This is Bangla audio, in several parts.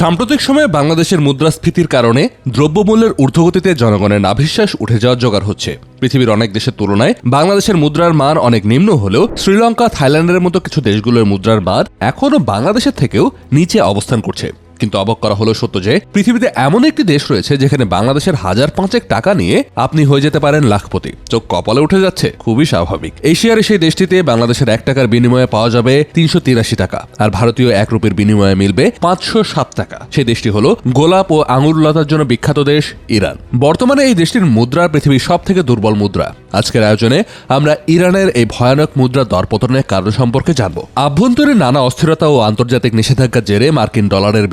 সাম্প্রতিক সময়ে বাংলাদেশের মুদ্রাস্ফীতির কারণে দ্রব্যমূল্যের ঊর্ধ্বগতিতে জনগণের নাভিশ্বাস উঠে যাওয়ার জোগাড় হচ্ছে। পৃথিবীর অনেক দেশের তুলনায় বাংলাদেশের মুদ্রার মান অনেক নিম্ন হলেও শ্রীলঙ্কা, থাইল্যান্ডের মতো কিছু দেশগুলোর মুদ্রার মান এখনও বাংলাদেশের থেকেও নিচে অবস্থান করছে। কিন্তু অবাক করা হলো সত্য যে, পৃথিবীতে এমন একটি দেশ রয়েছে যেখানে বাংলাদেশের হাজার পাঁচেক টাকা নিয়ে আপনি হয়ে যেতে পারেন লাখপতি। চোখ কপালে উঠে যাচ্ছে, খুবই স্বাভাবিক। এশিয়ার সেই দেশটিতে বাংলাদেশের এক টাকার বিনিময়ে পাওয়া যাবে তিনশো তিরাশি টাকা, আর ভারতীয় এক রুপির বিনিময়ে মিলবে পাঁচশো সাত টাকা। সেই দেশটি হলো গোলাপ ও আঙুর লতার জন্য বিখ্যাত দেশ ইরান। বর্তমানে এই দেশটির মুদ্রা পৃথিবীর সব থেকে দুর্বল মুদ্রা। আজকের আয়োজনে আমরা ইরানের এই ভয়ানক মুদ্রা দরপতনের কারণ সম্পর্কে জানব। আভ্যন্তরীণ নানা অস্থিরতা ও আন্তর্জাতিক নিষেধাজ্ঞার জেরে মার্কিন ডলারের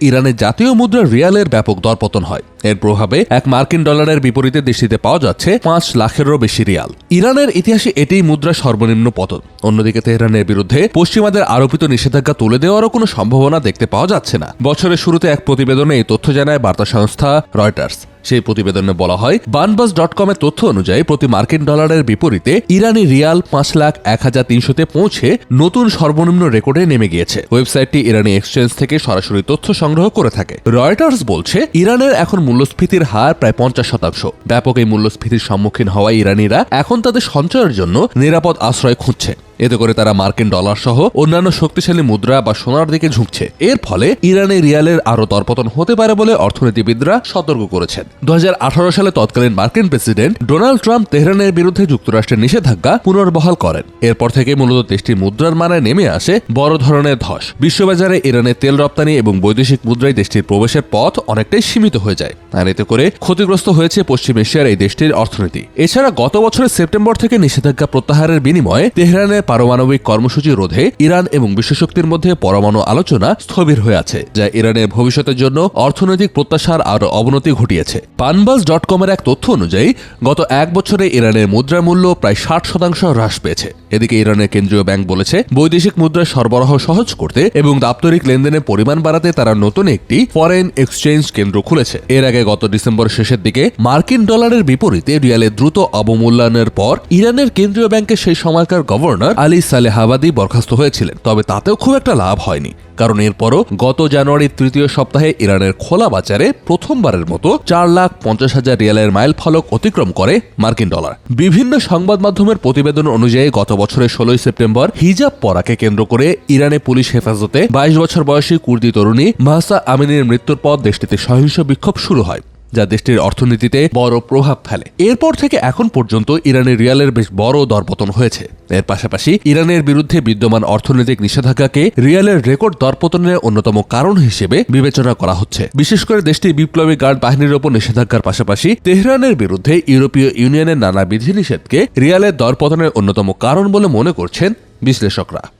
ইরানের জাতীয় মুদ্রা রিয়ালের ব্যাপক দরপতন হয়। এর প্রভাবে এক মার্কিন ডলারের বিপরীতে দেশটিতে পাওয়া যাচ্ছে পাঁচ লাখেরও বেশি রিয়াল। ইরানের ইতিহাসে এটাই মুদ্রা সর্বনিম্ন পতন। অন্যদিকে তেহরানের বিরুদ্ধে পশ্চিমাদের আরোপিত নিষেধাজ্ঞা তুলে দেওয়ারও কোনো সম্ভাবনা দেখতে পাওয়া যাচ্ছে না। বছরের শুরুতে এক প্রতিবেদনে এই তথ্য জানায় বার্তা সংস্থা রয়টার্স। সেই প্রতিবেদনে বলা হয় বানবাস ডট কমের তথ্য অনুযায়ী প্রতি মার্কিন ডলারের বিপরীতে ইরানি রিয়াল পাঁচ লাখ এক হাজার তিনশোতে পৌঁছে নতুন সর্বনিম্ন রেকর্ডে নেমে গিয়েছে। ওয়েবসাইটটি ইরানি এক্সচেঞ্জ থেকে সরাসরি তথ্য সংগ্রহ করে থাকে। রয়টার্স বলছে, ইরানের এখন মূল্যস্ফীতির হার প্রায় পঞ্চাশ শতাংশ। ব্যাপক এই মূল্যস্ফীতির সম্মুখীন হওয়া ইরানিরা এখন তাদের সঞ্চয়ের জন্য নিরাপদ আশ্রয় খুঁজছে। এতে করে তারা মার্কিন ডলার সহ অন্যান্য শক্তিশালী মুদ্রা বা সোনার দিকে ঝুঁকছে। এর ফলে ইরানে রিয়ালের আরও দরপতন হতে পারে বলে অর্থনীতিবিদরা সতর্ক করেছেন। দু হাজার আঠারো সালে তৎকালীন মার্কিন প্রেসিডেন্ট ডোনাল্ড ট্রাম্প তেহরানের বিরুদ্ধে যুক্তরাষ্ট্রের নিষেধাজ্ঞা পুনর্বহাল করেন। এরপর থেকে মূলত দেশটির মুদ্রার মানে নেমে আসে বড় ধরনের ধস। বিশ্ববাজারে ইরানের তেল রপ্তানি এবং বৈদেশিক মুদ্রায় দেশটির প্রবেশের পথ অনেকটাই সীমিত হয়ে যায়। আর এতে করে ক্ষতিগ্রস্ত হয়েছে পশ্চিম এশিয়ার এই দেশটির অর্থনীতি। এছাড়া গত বছরের সেপ্টেম্বর থেকে নিষেধাজ্ঞা প্রত্যাহারের বিনিময়ে তেহরানের পারমাণবিক কর্মসূচি রোধে ইরান এবং বিশ্বশক্তির মধ্যে পরমাণু আলোচনা স্থবির হয়ে আছে, যা ইরানের ভবিষ্যতের জন্য অর্থনৈতিক প্রত্যাশার আরও অবনতি ঘটিয়েছে। পানবাস ডট কমের এক তথ্য অনুযায়ী, গত এক বছরে ইরানের মুদ্রা মূল্য প্রায় ষাট শতাংশ হ্রাস পেয়েছে। এদিকে ইরানের কেন্দ্রীয় ব্যাংক বলেছে, বৈদেশিক মুদ্রার সরবরাহ সহজ করতে এবং দাপ্তরিক লেনদেনের পরিমাণ বাড়াতে তারা নতুন একটি ফরেন এক্সচেঞ্জ কেন্দ্র খুলেছে। এর আগে গত ডিসেম্বর শেষের দিকে মার্কিন ডলারের বিপরীতে রিয়ালের দ্রুত অবমূল্যায়নের পর ইরানের কেন্দ্রীয় ব্যাংকের সেই সময়কার গভর্নর আলী সালেহাবাদি বরখাস্ত হয়েছিলেন, তবে তাতেও খুব একটা লাভ হয়নি। কারণ এরপরও গত জানুয়ারির তৃতীয় সপ্তাহে ইরানের খোলা বাজারে প্রথমবারের মতো চার লাখ পঞ্চাশ হাজার রিয়ালের মাইল ফলক অতিক্রম করে মার্কিন ডলার। বিভিন্ন সংবাদ মাধ্যমের প্রতিবেদন অনুযায়ী গত বছরের ষোলোই সেপ্টেম্বর হিজাব পরাকে কেন্দ্র করে ইরানে পুলিশ হেফাজতে বাইশ বছর বয়সী কুর্দি তরুণী মাহসা আমিনের মৃত্যুর পর দেশটিতে সহিংস বিক্ষোভ শুরু হয়। যা দেশটির অর্থনীতিতে বড় প্রভাব ফেলে। এরপর থেকে এখন পর্যন্ত ইরানের রিয়ালের বেশ বড় দরপতন হয়েছে। এর পাশাপাশি ইরানের বিরুদ্ধে বিদ্যমান অর্থনৈতিক নিষেধাজ্ঞাকে রিয়ালের রেকর্ড দরপতনের অন্যতম কারণ হিসেবে বিবেচনা করা হচ্ছে। বিশেষ করে দেশটির বিপ্লবী গার্ড বাহিনীর ওপর নিষেধাজ্ঞার পাশাপাশি তেহরানের বিরুদ্ধে ইউরোপীয় ইউনিয়নের নানা বিধিনিষেধকে রিয়ালের দরপতনের অন্যতম কারণ বলে মনে করছেন বিশ্লেষকরা।